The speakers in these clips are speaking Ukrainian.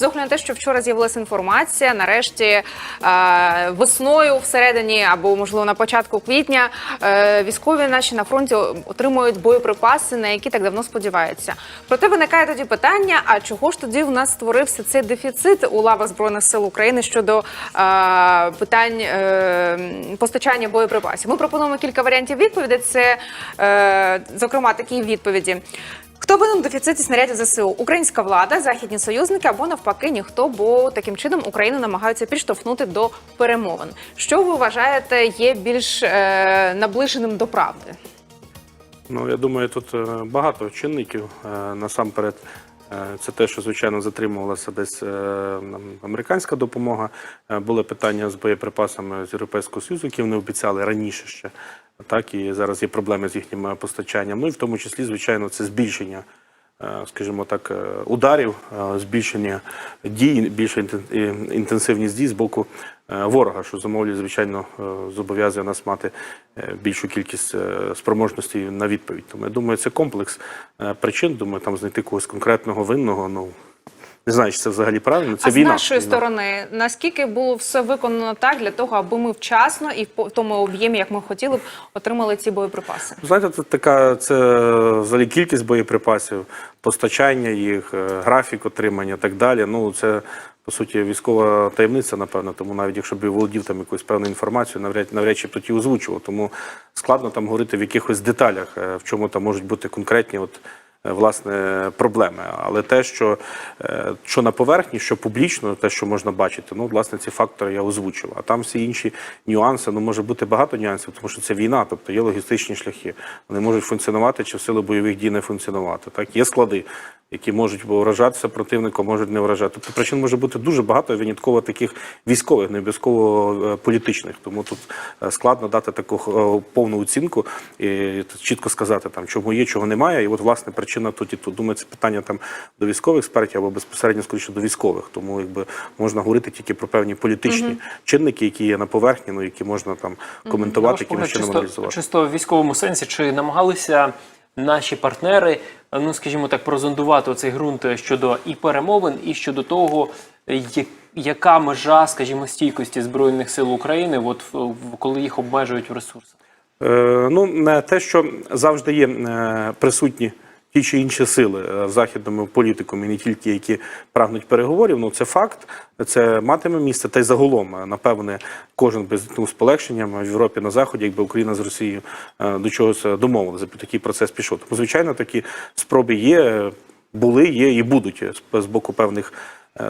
З огляду на те, що вчора з'явилася інформація, нарешті е, весною всередині або можливо на початку квітня е, військові наші на фронті отримують боєприпаси, на які так давно сподіваються. Проте виникає тоді питання: а чого ж тоді в нас створився цей дефіцит у лавах збройних сил України щодо е, питань е, постачання боєприпасів? Ми пропонуємо кілька варіантів відповідей. Це е, зокрема такі відповіді. Хто винен дефіциті снарядів ЗСУ? Українська влада, західні союзники або навпаки ніхто, бо таким чином Україну намагаються підштовхнути до перемовин. Що ви вважаєте є більш е, наближеним до правди? Ну, я думаю, тут е, багато чинників. Е, Насамперед, це те, що звичайно затримувалася десь е, американська допомога. Е, Були питання з боєприпасами з Європейського Союзу, які вони обіцяли раніше ще. Так і зараз є проблеми з їхнім е, постачанням. Ну і в тому числі, звичайно, це збільшення. Е, Скажімо так, е, ударів, е, збільшення дій, більша інтен- інтенсивність дій з боку ворога, що замовлює, звичайно, зобов'язує нас мати більшу кількість спроможностей на відповідь. Тому я думаю, це комплекс причин. Думаю, там знайти когось конкретного винного. Ну не знаю, чи це взагалі правильно. Це а війна. з нашої Війна. сторони, наскільки було все виконано так для того, аби ми вчасно і в тому об'ємі, як ми хотіли б, отримали ці боєприпаси? Знаєте, це така це взагалі кількість боєприпасів, постачання їх, е, графік отримання і так далі. Ну це по суті військова таємниця, напевно. Тому навіть якщо б володів там якусь певну інформацію, навряд навряд чи б тоді озвучував. Тому складно там говорити в якихось деталях, е, в чому там можуть бути конкретні от. Е, Власне, проблеми, але те, що, е, що на поверхні, що публічно, те, що можна бачити, ну власне ці фактори я озвучив. А там всі інші нюанси, ну може бути багато нюансів, тому що це війна, тобто є логістичні шляхи. Вони можуть функціонувати чи в силу бойових дій не функціонувати. Так є склади, які можуть вражатися противником, можуть не вражати. Тобто причин може бути дуже багато, винятково таких військових, не обов'язково е, політичних. Тому тут е, складно дати таку е, повну оцінку і чітко сказати там, чого є, чого немає. І от власне причина тут і тут. Думаю, це питання там до військових експертів або безпосередньо скоріше до військових. Тому якби можна говорити тільки про певні політичні чинники, які є на поверхні, ну які можна там коментувати, ваш яким чином чисто, аналізувати. чисто в військовому сенсі, чи намагалися наші партнери, ну скажімо так, прозондувати цей ґрунт щодо і перемовин, і щодо того, я- яка межа, скажімо, стійкості збройних сил України, от коли їх обмежують в ресурсах? Е, ну, те, що завжди є е, присутні ті чи інші сили е, в західному не тільки які прагнуть переговорів, ну це факт, це матиме місце. Та й загалом, е, напевне, кожен без ну, з полегшенням в Європі на заході, якби Україна з Росією е, до чогось домовилися, такий процес пішов. Тому, звичайно, такі спроби є, були, є і будуть з- боку певних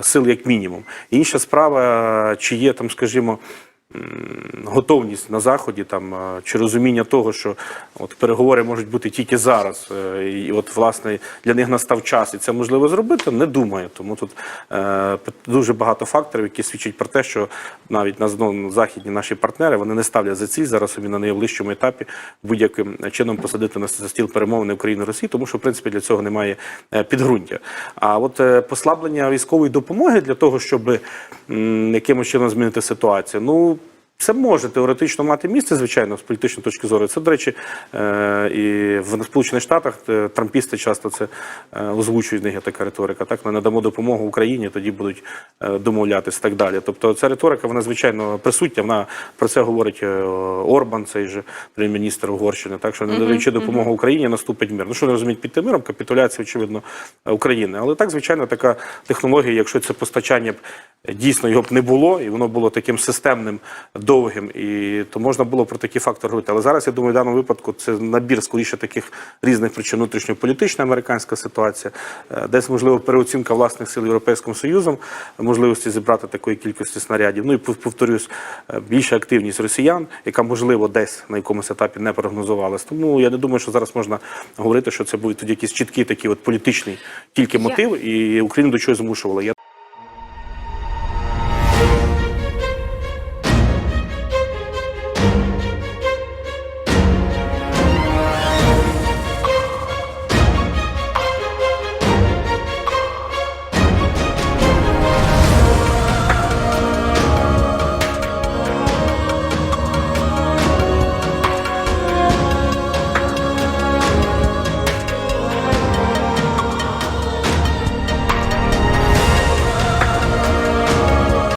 сил, як мінімум. Інша справа, чи є там, скажімо. Готовність на заході там чи розуміння того, що от переговори можуть бути тільки зараз, е, і от власне для них настав час, і це можливо зробити. Не думаю. Тому тут е, дуже багато факторів, які свідчать про те, що навіть на ну, західні наші партнери вони не ставлять за ціль зараз собі на найближчому етапі будь-яким чином посадити на стіл перемовини України Росії, тому що в принципі для цього немає е, підґрунтя. А от е, послаблення військової допомоги для того, щоб м, якимось чином змінити ситуацію, ну. Це може теоретично мати місце, звичайно, з політичної точки зору. Це, до речі, е, і в Сполучених Штатах е, трампісти часто це е, озвучують, в них є така риторика. Так, ми надамо допомогу Україні, тоді будуть домовлятися і так далі. Тобто ця риторика, вона звичайно присутня. Вона про це говорить Орбан, цей же прем'єр-міністр Угорщини. Так що не надаючи допомогу Україні, наступить мир. Ну що не розуміють під тим миром? Капітуляція, очевидно, України. Але так, звичайно, така технологія, якщо це постачання дійсно його б не було, і воно було таким системним, довгим, і то можна було про такі фактори говорити. Але зараз я думаю, в даному випадку це набір скоріше таких різних причин внутрішньополітична американська ситуація, е, десь можливо переоцінка власних сил Європейським Союзом, можливості зібрати такої кількості снарядів. Ну і повторюсь, е, більша активність росіян, яка можливо десь на якомусь етапі не прогнозувалась. Тому я не думаю, що зараз можна говорити, що це будуть тоді якісь чіткі такі от політичний тільки мотив, і Україну до чого змушували. Я